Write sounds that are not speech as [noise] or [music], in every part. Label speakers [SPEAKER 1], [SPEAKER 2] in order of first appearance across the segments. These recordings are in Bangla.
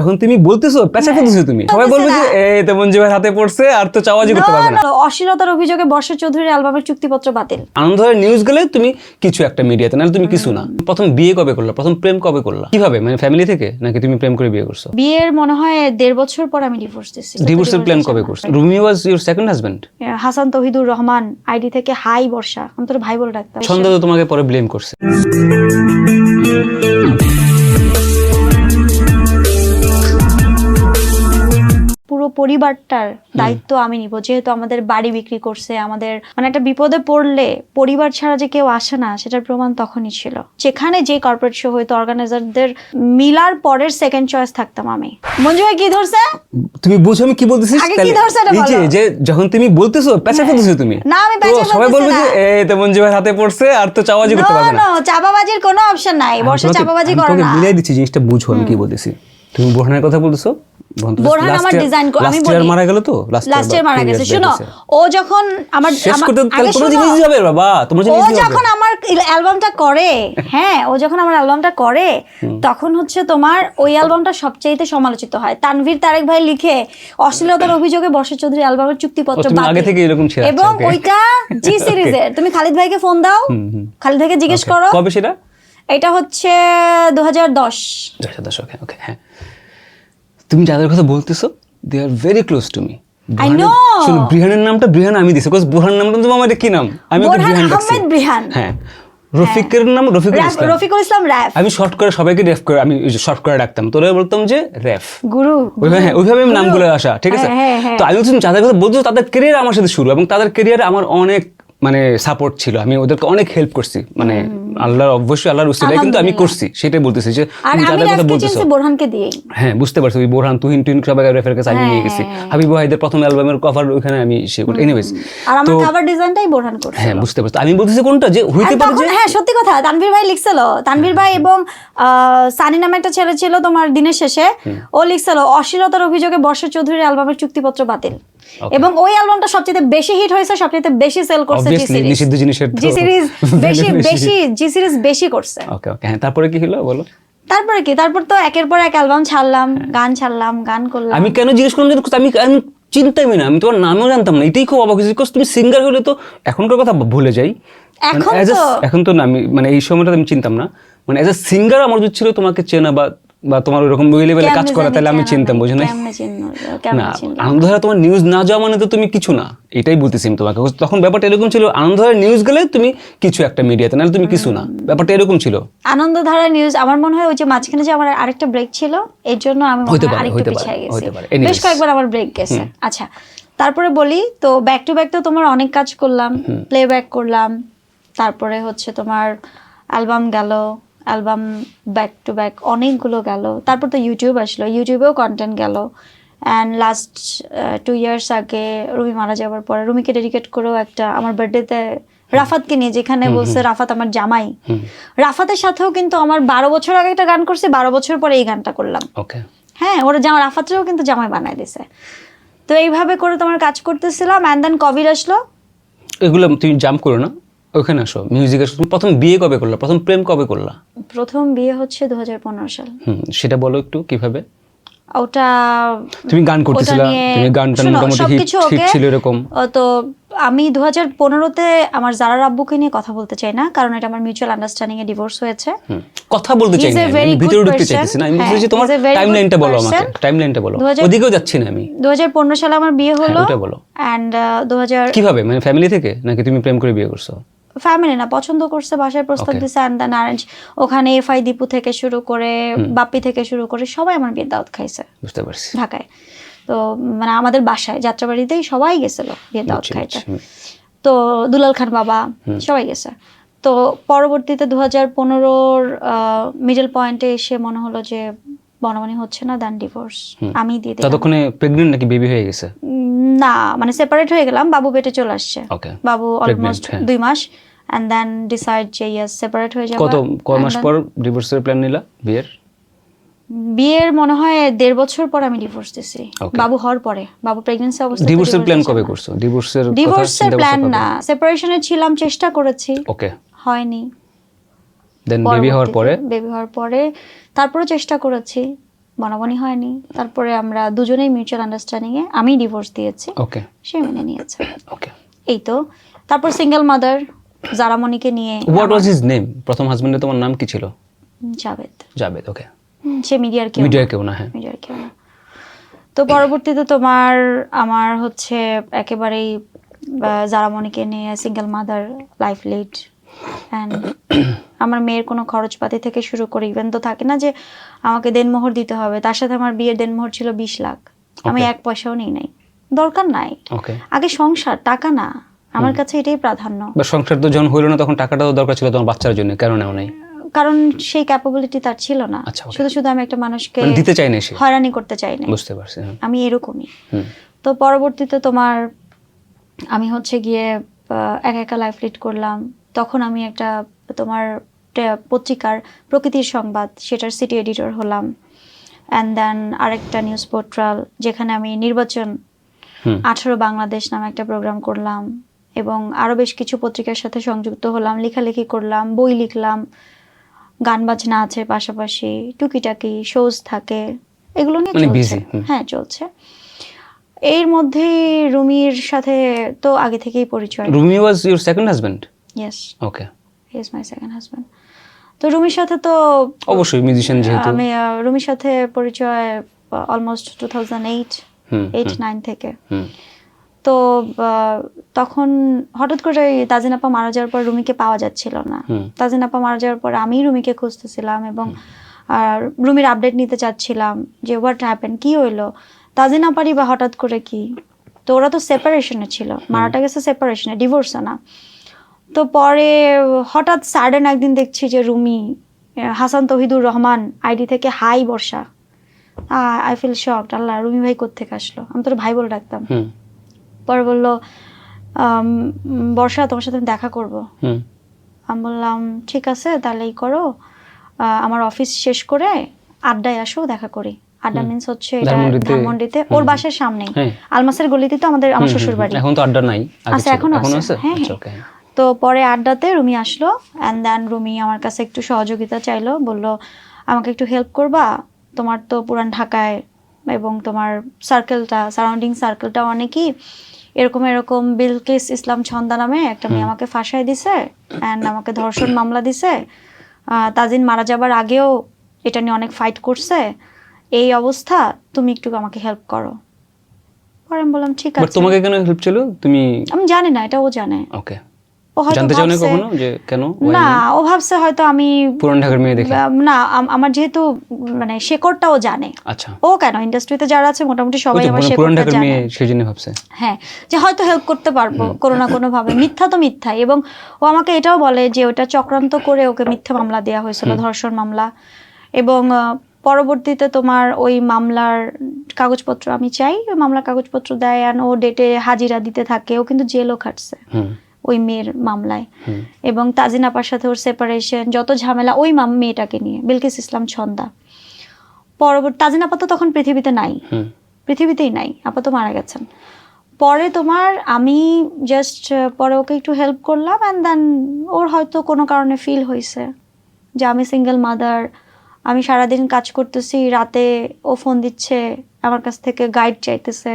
[SPEAKER 1] যখন তুমি বলতেছো পেঁচা ফেলতেছো তুমি। সবাই বলবে যে এই তো মঞ্জু ভাই হাতে পড়ছে আর তো চাওয়াজি করতে পারবে না।
[SPEAKER 2] অশ্লীলতার অভিযোগে বর্ষা চৌধুরীর অ্যালবামের চুক্তিপত্র বাতিল।
[SPEAKER 1] আনন্দ নিউজ গেলে তুমি কিছু একটা মিডিয়াতে নাহলে তুমি কিছু না। প্রথম বিয়ে কবে করলা? প্রথম প্রেম কবে করলা? কীভাবে? মানে ফ্যামিলি থেকে? নাকি তুমি প্রেম করে বিয়ে করছ?
[SPEAKER 2] বিয়ের মনে হয় দেড় বছর পর আমি ডিভোর্স দিচ্ছি
[SPEAKER 1] ডিভোর্সের প্ল্যান কবে করছ? Rumi was your second husband
[SPEAKER 2] Hasan Tahidur Rahman ID থেকে হাই বর্ষা আমি তোর ভাই বলে ডাকতাম।
[SPEAKER 1] তো তোমাকে পরে ব্লেম করছে।
[SPEAKER 2] পরিবারটার দায়িত্ব আমি নিব। যেহেতু আমাদের বাড়ি বিক্রি করছে আমাদের মানে একটা বিপদে পড়লে পরিবার ছাড়া যে কেউ আসে না সেটার প্রমাণ তখনই ছিল। যেখানে যে কর্পোরেট শো হইতো অর্গানাইজারদের মিলার পরের সেকেন্ড চয়েস থাকতাম আমি। মঞ্জু ভাই কি ধরছে?
[SPEAKER 1] তুমি বুঝো আমি কি বলতেছি?
[SPEAKER 2] আগে কি ধরছে এটা বলো। হ্যাঁ।
[SPEAKER 1] যে যখন তুমি বলতেছো পেঁচা ফেলতেছো তুমি।
[SPEAKER 2] না, আমি
[SPEAKER 1] তো
[SPEAKER 2] পেঁচা
[SPEAKER 1] সবাই বলবে যে এই তো মঞ্জু ভাই হাতে পড়ছে আর তো চাওয়াজি করতে পারবে না।
[SPEAKER 2] নো চাপাবাজির কোনো অপশন নাই বর্ষা চাপাবাজি করে না।
[SPEAKER 1] মিলাই দিচ্ছি জিনিসটা বুঝো আমি কি বলতেছি। তুমি বোরহানের কথা বলতেছো?
[SPEAKER 2] বোরহান আমার ডিজাইন আমি বলি
[SPEAKER 1] মারা গেল তো? লাস্ট
[SPEAKER 2] ইয়ার মারা গেছে। শুনো ও যখন আমার
[SPEAKER 1] শেষ করতে তাহলে জিনিস যাবে বাবা তোমার
[SPEAKER 2] ও যখন আমার অ্যালবামটা করে হ্যাঁ ও যখন আমার অ্যালবামটা করে তখন হচ্ছে তোমার ওই অ্যালবামটা সমালোচিত হয়। তানভীর তারেক ভাই লিখে অশ্লীলতার অভিযোগে বর্ষা চৌধুরী অ্যালবামের চুক্তিপত্র
[SPEAKER 1] আগে থেকে এরকম ছিল, আচ্ছা,
[SPEAKER 2] এবং ওইটা জি [laughs] সিরিজের। তুমি খালিদ ভাইকে ফোন দাও। খালিদ ভাইকে জিজ্ঞেস করো।
[SPEAKER 1] কবে সেটা?
[SPEAKER 2] এটা হচ্ছে দু হাজার দশ।
[SPEAKER 1] দশ দশক হ্যাঁ ওকে হ্যাঁ। তুমি যাদের কথা বলতেছো they are very close to me. শুনো ব্রিহানের নামটা ব্রিহান আমি দিছি বিকজ বোরহান নামটা আমার কি নাম? আমি ওকে
[SPEAKER 2] ব্রিহান
[SPEAKER 1] ব্রিহান। হ্যাঁ। রফিকের নাম রফিকুল
[SPEAKER 2] র্যাফ-
[SPEAKER 1] ইসলাম।
[SPEAKER 2] রফিকুল ইসলাম র্যাফ।
[SPEAKER 1] আমি শর্ট করে সবাইকে রেফ করে আমি শর্ট করে ডাকতাম। তোরা বলতাম যে রেফ
[SPEAKER 2] গুরু
[SPEAKER 1] হ্যাঁ ওইভাবে আমি নামগুলো আসা ঠিক আছে?
[SPEAKER 2] হ্যাঁ, হ্যাঁ, হ্যাঁ।
[SPEAKER 1] তো আমি যাদের কথা বলছো তাদের কেরিয়ার আমার সাথে শুরু। এবং তাদের কেরিয়ারে আমার অনেক মানে সাপোর্ট ছিল। আমি ওদেরকে অনেক হেল্প করছি। মানে আল্লাহর অবশ্যই আল্লাহর উসিলায়। কিন্তু আমি করছি সেটাই বলতেছি যে তুমি যাদের কথা বলতেছো।
[SPEAKER 2] বোরহানকে দিয়েই।
[SPEAKER 1] হ্যাঁ বুঝতে পারছি। ওই বোরহান তুহিন টুহিন সবাই রেফার কাছে আমি নিয়ে গেছি। হাবিব ভাইদের প্রথম অ্যালবামের কভার ওখানে আমি সে এনিওয়েজ
[SPEAKER 2] আর আমার কভার ডিজাইনটাই বোরহান করছে
[SPEAKER 1] হ্যাঁ বুঝতে পারছি। আমি বলতেছি কোনটা? যে হইতে পারে যে
[SPEAKER 2] হ্যাঁ সত্যি কথা। তানভীর ভাই লিখছিল। তানভীর ভাই এবং সানি নামে একটা ছেলে ছিল তোমার দিনের শেষে। ও লিখছিল অশ্লীলতার অভিযোগে বর্ষা চৌধুরীর অ্যালবামের চুক্তিপত্র বাতিল। এবং ওই অ্যালবামটা সবচেয়ে বেশি হিট হয়েছে সবচেয়ে বেশি সেল করছে জি সিরিজ
[SPEAKER 1] নিষিদ্ধ জিনিসের
[SPEAKER 2] জি সিরিজ [laughs] বেশি
[SPEAKER 1] বেশি।
[SPEAKER 2] জি সিরিজ বেশি করছে।
[SPEAKER 1] ওকে ওকে হ্যাঁ তারপরে কি হলো বলো?
[SPEAKER 2] তারপরে কি? তারপর তো একের পর এক অ্যালবাম ছাড়লাম গান ছাড়লাম গান করলাম।
[SPEAKER 1] আমি কেন জিজ্ঞেস করলাম যে আমি আমি চিন্তাই না আমি তোমার নামও জানতাম না এটাই খুব অবাক হয়েছে। তুমি সিঙ্গার হলে তো এখনকার কথা ভুলে যাই। মানে
[SPEAKER 2] এখন তো-
[SPEAKER 1] এখন তো না আমি মানে এই সময়টা আমি চিনতাম না। মানে এজ এ সিঙ্গার আমার উচিত ছিল তোমাকে চেনা বা বা তোমার ওইরকম ওই লেভেলে কাজ করা তাহলে আমি
[SPEAKER 2] চেনা
[SPEAKER 1] চিনতাম বুঝো না না? আনন্দধারা তোমার নিউজ না যাওয়া মানে তো তুমি কিছু না এটাই বলতেছি তোমাকে। তখন ব্যাপারটা এরকম ছিল আনন্দধারা নিউজ গেলে তুমি কিছু একটা মিডিয়াতে নাহলে তুমি কিছু না ব্যাপারটা এরকম ছিল।
[SPEAKER 2] আনন্দধারা নিউজ আমার মনে হয় ওই যে মাঝখানে যে আমার আরেকটা ব্রেক ছিল এর জন্য আমি হয়
[SPEAKER 1] পারে,
[SPEAKER 2] গেছি।
[SPEAKER 1] পারে।
[SPEAKER 2] বেশ কয়েকবার আমার ব্রেক গেছে। আচ্ছা তারপরে বলি তো ব্যাক টু ব্যাক তো তোমার অনেক কাজ করলাম প্লে ব্যাক করলাম তারপরে হচ্ছে তোমার অ্যালবাম গেল অ্যালবাম ব্যাক টু ব্যাক অনেকগুলো গেল। তারপর তো ইউটিউব আসলো। ইউটিউবেও কন্টেন্ট গেল। অ্যান্ড লাস্ট টু ইয়ার্স আগে রুমি মারা যাওয়ার পরে রুমিকে ডেডিকেট করেও একটা আমার বার্থডেতে রাফাতকে নিয়ে যেখানে বলছে রাফাত আমার জামাই। রাফাতের সাথেও কিন্তু আমার বারো বছর আগে একটা গান করছি বারো বছর পরে এই গানটা করলাম। হ্যাঁ ওরা জামা রাফাতরেও কিন্তু জামাই বানায় দিছে। তো এইভাবে করে তোমার কাজ করতেছিলাম। অ্যান্ড দেন কোভিড আসলো।
[SPEAKER 1] এগুলো তুমি জাম্প করো না। ওখানে আসো মিউজিক আসো তুমি প্রথম বিয়ে কবে করলা? প্রথম প্রেম কবে করলা?
[SPEAKER 2] প্রথম বিয়ে হচ্ছে দু সাল।
[SPEAKER 1] হুম সেটা বলো একটু কীভাবে?
[SPEAKER 2] ওটা
[SPEAKER 1] তুমি গান করতেছিলা তুমি গানটা
[SPEAKER 2] শোনো,
[SPEAKER 1] মোটামুটি হিট
[SPEAKER 2] okay।
[SPEAKER 1] ছিল এরকম।
[SPEAKER 2] তো আমি দু হাজার পনেরোতে আমার জারার আব্বুকে নিয়ে কথা বলতে চাই না কারণ এটা আমার মিউচুয়াল আন্ডারস্ট্যান্ডিং এ ডিভোর্স হয়েছে।
[SPEAKER 1] কথা বলতে চাই না আমি, ভিতরে ঢুকতে. চাইতেছি না আমি
[SPEAKER 2] হ্যাঁ,
[SPEAKER 1] বলতেছি তোমার
[SPEAKER 2] he's a very
[SPEAKER 1] time
[SPEAKER 2] good
[SPEAKER 1] লাইনটা বলো আমাকে
[SPEAKER 2] person.
[SPEAKER 1] টাইম লাইনটা বলো।
[SPEAKER 2] 2000
[SPEAKER 1] ওদিকেও যাচ্ছি না আমি।
[SPEAKER 2] দু হাজার পনেরো সালে আমার বিয়ে হলো।
[SPEAKER 1] ওটা বলো।
[SPEAKER 2] অ্যান্ড দু হাজার
[SPEAKER 1] কীভাবে? মানে ফ্যামিলি থেকে? নাকি তুমি প্রেম করে বিয়ে করছ?
[SPEAKER 2] ফ্যামিলি না পছন্দ করছে বাসায় প্রস্তাব দিছে অ্যান্ড দেন অ্যারেঞ্জ ওখানে এফআই দীপু থেকে শুরু করে বাপ্পি থেকে শুরু করে সবাই আমার বিয়ের দাওয়াত খাইছে।
[SPEAKER 1] বুঝতে পারছি।
[SPEAKER 2] ঢাকায়। তো মানে আমাদের বাসায় যাত্রাবাড়িতেই সবাই গেছিল বিয়ের দাওয়াত খাইতে। তো দুলাল খান বাবা সবাই গেছে। তো পরবর্তীতে দু হাজার পনেরোর মিডল পয়েন্টে এসে মনে হলো যে বনমানি হচ্ছে না দেন ডিভোর্স আমি দিয়ে
[SPEAKER 1] ততক্ষণে প্রেগনেন্ট নাকি বেবি হয়ে গেছে?
[SPEAKER 2] না মানে সেপারেট হয়ে গেলাম বাবু পেটে চলে আসছে। বাবু অলমোস্ট
[SPEAKER 1] হ্যাঁ।
[SPEAKER 2] দুই মাস অ্যান্ড দেন ডিসাইড যে ইয়াস সেপারেট হয়ে যাবে।
[SPEAKER 1] কত কয় মাস পর ডিভোর্সের প্ল্যান নিলা বিয়ের?
[SPEAKER 2] বিয়ের মনে হয় দেড় বছর পর আমি ডিভোর্স দিছি। বাবু হওয়ার পরে বাবু প্রেগন্যান্সি অবস্থায়
[SPEAKER 1] ডিভোর্সের প্ল্যান কবে করছ? ডিভোর্সের
[SPEAKER 2] ডিভোর্সের প্ল্যান না সেপারেশনে ছিলাম চেষ্টা করেছি।
[SPEAKER 1] ওকে
[SPEAKER 2] হয়নি।
[SPEAKER 1] দেন বেবি হওয়ার পরে?
[SPEAKER 2] বেবি হওয়ার পরে তারপরে চেষ্টা করেছি। বনাবনি হয়নি। তারপরে আমরা দুজনেই মিউচুয়াল আন্ডারস্ট্যান্ডিং এ আমি ডিভোর্স দিয়েছি।
[SPEAKER 1] ওকে
[SPEAKER 2] সে মেনে নিয়েছে।
[SPEAKER 1] ওকে
[SPEAKER 2] এই তো। তারপর সিঙ্গেল মাদার জারামণিকে নিয়ে
[SPEAKER 1] হোয়াট ওয়াজ হিজ নেম প্রথম হাজবেন্ডের তোমার নাম কি ছিল?
[SPEAKER 2] জাবেদ।
[SPEAKER 1] জাবেদ ওকে
[SPEAKER 2] সে মিডিয়ার কেউ
[SPEAKER 1] মিডিয়ার কেউ না হ্যাঁ।
[SPEAKER 2] মিডিয়ার কেউ না। তো পরবর্তীতে তোমার আমার হচ্ছে একেবারেই জারামণিকে নিয়ে single mother life lead and আমার মেয়ের কোনো খরচপাতি থেকে শুরু করে ইভেন তো থাকে না যে আমাকে দেনমোহর দিতে হবে তার সাথে আমার বিয়ের দেনমোহর ছিল বিশ লাখ। আমি এক পয়সাও নেই নাই। দরকার নাই। আগে সংসার টাকা না। আমার কাছে এটাই প্রাধান্য।
[SPEAKER 1] বা সংসার তো যখন হইল না তখন টাকাটাও দরকার ছিল তোমার বাচ্চার জন্য কেন নেও নাই?
[SPEAKER 2] কারণ সেই ক্যাপাবিলিটি তার ছিল না।
[SPEAKER 1] আচ্ছা,
[SPEAKER 2] শুধু শুধু আমি একটা মানুষকে
[SPEAKER 1] মানে দিতে চাই না
[SPEAKER 2] হয়রানি করতে চাই না
[SPEAKER 1] বুঝতে পারছি হ্যাঁ।
[SPEAKER 2] আমি এরকমই। তো পরবর্তীতে তোমার আমি হচ্ছে গিয়ে একা একা লাইফ লিড করলাম। তখন আমি একটা তোমার পত্রিকার প্রকৃতির সংবাদ সেটার সিটি এডিটর হলাম। অ্যান্ড দেন আরেকটা নিউজ পোর্টাল যেখানে আমি নির্বাচন আঠারো বাংলাদেশ নামে একটা প্রোগ্রাম করলাম। এবং আরও বেশ কিছু পত্রিকার সাথে সংযুক্ত হলাম লেখালেখি করলাম বই লিখলাম গান বাজনা আছে পাশাপাশি টুকিটাকি শোজ থাকে এগুলো নিয়ে
[SPEAKER 1] মানে
[SPEAKER 2] চলছে। হ্যাঁ চলছে। এর মধ্যেই রুমির সাথে তো আগে থেকেই পরিচয়।
[SPEAKER 1] Rumi was your second husband
[SPEAKER 2] yes
[SPEAKER 1] okay
[SPEAKER 2] is my second husband তো রুমির সাথে তো
[SPEAKER 1] অবশ্যই মিউজিশিয়ান যেহেতু।
[SPEAKER 2] আমি রুমির সাথে পরিচয় almost two thousand eight eight nine থেকে। তো তখন হঠাৎ করে তাজিন আপা মারা যাওয়ার পর রুমিকে পাওয়া যাচ্ছিল না।
[SPEAKER 1] হুম।
[SPEAKER 2] তাজিন মারা যাওয়ার পর আমি রুমিকে খুঁজতেছিলাম এবং আর রুমির আপডেট নিতে চাচ্ছিলাম যে হোয়াট হ্যাপেন কি হইল? তাজিন আপারই বা হঠাৎ করে কি? তো ওরা তো সেপারেশনে ছিল। মারাটা গেছে সেপারেশনে ডিভোর্সে না। তো পরে হঠাৎ সাডেন একদিন দেখছি যে রুমি হাসান তহিদুর রহমান আইডি থেকে hi Barsha. I feel shocked আল্লাহ রুমি ভাই কোত্থেকে আসলো? আমি তোর ভাই বলে ডাকতাম। পরে বলল বর্ষা তোমার সাথে দেখা করব। আমি বললাম ঠিক আছে তাহলেই করো। আহ, আমার অফিস শেষ করে আড্ডায় আসো দেখা করি। আড্ডা মিন্স হচ্ছে এটা
[SPEAKER 1] ধানমন্ডিতে?
[SPEAKER 2] ওর বাসার সামনেই।
[SPEAKER 1] হ্যাঁ।
[SPEAKER 2] আলমাসের গলিতে তো আমাদের আমার শ্বশুর বাড়ি
[SPEAKER 1] এখন তো আড্ডা নাই।
[SPEAKER 2] আচ্ছা।
[SPEAKER 1] এখনও
[SPEAKER 2] আছে? হ্যাঁ,
[SPEAKER 1] আচ্ছা
[SPEAKER 2] হ্যাঁ।
[SPEAKER 1] ওকে
[SPEAKER 2] তো পরে আড্ডাতে রুমি আসলো অ্যান্ড দেন রুমি আমার কাছে একটু সহযোগিতা চাইলো বলল আমাকে একটু হেল্প করবা? তোমার তো পুরান ঢাকায় এবং তোমার সার্কেলটা সারাউন্ডিং সার্কেলটা অনেকই। এরকম এরকম বিলকিস ইসলাম ছন্দা নামে একটা মেয়ে আমাকে ফাঁসাই দিছে অ্যান্ড আমাকে ধর্ষণ মামলা দিছে। তাজিন মারা যাবার আগেও এটা নিয়ে অনেক ফাইট করছে। এই অবস্থা তুমি একটু আমাকে হেল্প করো। পরে আমি বললাম ঠিক আছে।
[SPEAKER 1] তোমাকে কেন হেল্প ছিল তুমি
[SPEAKER 2] আমি জানি না এটা ও জানে।
[SPEAKER 1] ওকে
[SPEAKER 2] ও হয়তো
[SPEAKER 1] জানতে চাও না
[SPEAKER 2] ভাবছে-
[SPEAKER 1] কখনো যে কেন
[SPEAKER 2] না ও ভাবছে হয়তো আমি
[SPEAKER 1] পুরান ঢাকার মেয়ে দেখে।
[SPEAKER 2] না আমার যেহেতু মানে শেকড়টাও জানে।
[SPEAKER 1] আচ্ছা।
[SPEAKER 2] ও কেন ইন্ডাস্ট্রিতে যারা আছে মোটামুটি সবাই আমার
[SPEAKER 1] পুরান
[SPEAKER 2] শেকড়টা
[SPEAKER 1] ঢাকার
[SPEAKER 2] জানে।
[SPEAKER 1] মেয়ে ভাবছে।
[SPEAKER 2] হ্যাঁ যে হয়তো হেল্প করতে পারব কোনো না কোনো ভাবে। মিথ্যা তো মিথ্যাই এবং ও আমাকে এটাও বলে যে ওটা চক্রান্ত করে ওকে মিথ্যা মামলা দেওয়া হয়েছিল ধর্ষণ মামলা। এবং পরবর্তীতে তোমার ওই মামলার কাগজপত্র আমি চাই ওই মামলার কাগজপত্র দেয় ও ডেটে হাজিরা দিতে থাকে। ও কিন্তু জেলও খাটছে।
[SPEAKER 1] হুম।
[SPEAKER 2] ওই মেয়ের মামলায়। এবং তাজিন আপার সাথে ওর সেপারেশন যত ঝামেলা ওই মাম মেয়েটাকে নিয়ে বিলকিস ইসলাম ছন্দা। পরবর্তী তাজিন আপা তো তখন পৃথিবীতে নাই। পৃথিবীতেই নাই। আপা তো মারা গেছেন। পরে তোমার আমি জাস্ট পরে ওকে একটু হেল্প করলাম অ্যান্ড দেন ওর হয়তো কোনো কারণে ফিল হয়েছে যে আমি সিঙ্গেল মাদার আমি সারাদিন কাজ করতেছি রাতে ও ফোন দিচ্ছে আমার কাছ থেকে গাইড চাইতেছে।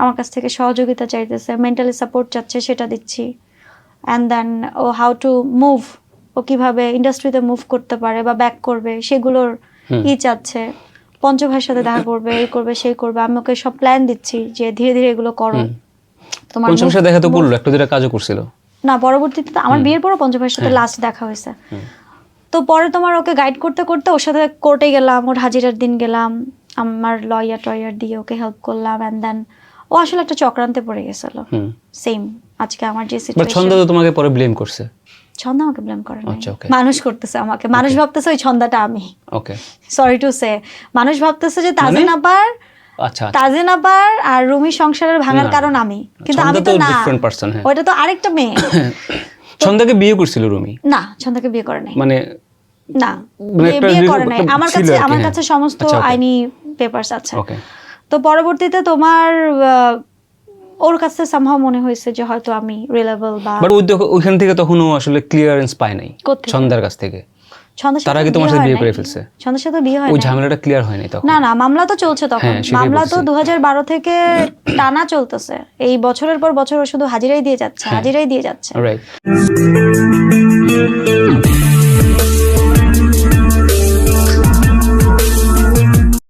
[SPEAKER 2] আমার কাছ থেকে সহযোগিতা চাইতেছে মেন্টালি সাপোর্ট চাচ্ছে সেটা দিচ্ছি। অ্যান্ড দেন ও হাউ টু মুভ ও কীভাবে ইন্ডাস্ট্রিতে মুভ করতে পারে বা ব্যাক করবে সেগুলোর। ই চাচ্ছে। পঞ্চভাইয়ের সাথে দেখা করবে এই করবে সেই করবে আমি ওকে সব প্ল্যান দিচ্ছি যে ধীরে ধীরে এগুলো করো। তোমার
[SPEAKER 1] পঞ্চমের সাথে দেখা তো করল একটু দুটা কাজও করছিল।
[SPEAKER 2] না পরবর্তীতে আমার বিয়ের পরও পঞ্চভাইয়ের সাথে। লাস্ট দেখা হয়েছে। তো পরে তোমার ওকে গাইড করতে করতে ওর সাথে কোর্টে গেলাম ওর হাজিরার দিন গেলাম আমার লয়ার টয়ার দিয়ে ওকে হেল্প করলাম অ্যান্ড দেন ও আসলে একটা চক্রান্তে পড়ে গেছিল। সেম আজকে আমার যে সিচুয়েশন
[SPEAKER 1] ছন্দ তো তোমাকে পরে ব্লেম করছে।
[SPEAKER 2] ছন্দা আমাকে ব্লেম করে নাই।
[SPEAKER 1] আচ্ছা,
[SPEAKER 2] মানুষ করতেছে আমাকে। মানুষ ভাবতেছে ওই ছন্দাটা আমি।
[SPEAKER 1] ওকে
[SPEAKER 2] সরি টু সে মানুষ ভাবতেছে যে তাজিন
[SPEAKER 1] মানে?
[SPEAKER 2] আপার
[SPEAKER 1] আচ্ছা।
[SPEAKER 2] তাজিন আপার আর রুমি সংসারের ভাঙার কারণ আমি। কিন্তু আমি
[SPEAKER 1] তো
[SPEAKER 2] না।
[SPEAKER 1] হ্যাঁ।
[SPEAKER 2] ওইটা তো আরেকটা মেয়ে। [coughs]
[SPEAKER 1] ছন্দাকে বিয়ে করছিল রুমি?
[SPEAKER 2] না ছন্দাকে বিয়ে করে নাই।
[SPEAKER 1] মানে
[SPEAKER 2] না।
[SPEAKER 1] মানে
[SPEAKER 2] বিয়ে- করে নাই। আমার কাছে আমার
[SPEAKER 1] হ্যাঁ।
[SPEAKER 2] কাছে সমস্ত
[SPEAKER 1] আচ্ছা,
[SPEAKER 2] আইনি পেপারস আছে।
[SPEAKER 1] ওকে
[SPEAKER 2] তো পরবর্তীতে তোমার ওর কাছে সামহাও মনে হয়েছে যে হয়তো আমি রিলেবল বা
[SPEAKER 1] বাট ওই ওইখান থেকে তখন ও আসলে ক্লিয়ারেন্স পায় নাই ছন্দার কাছ থেকে। তার আগে তোমার সাথে বিয়ে করে ফেলছে।
[SPEAKER 2] ছন্দের সাথে বিয়ে হয়
[SPEAKER 1] ওই ঝামেলাটা ক্লিয়ার হয়নি তখন।
[SPEAKER 2] না না মামলা তো চলছে তখন।
[SPEAKER 1] হ্যাঁ,
[SPEAKER 2] মামলা তো
[SPEAKER 1] বলতেছি।
[SPEAKER 2] দু থেকে টানা চলতেছে। এই বছরের পর বছর শুধু হাজিরাই দিয়ে যাচ্ছে
[SPEAKER 1] হ্যাঁ।
[SPEAKER 2] হাজিরাই দিয়ে যাচ্ছে।
[SPEAKER 1] রাইট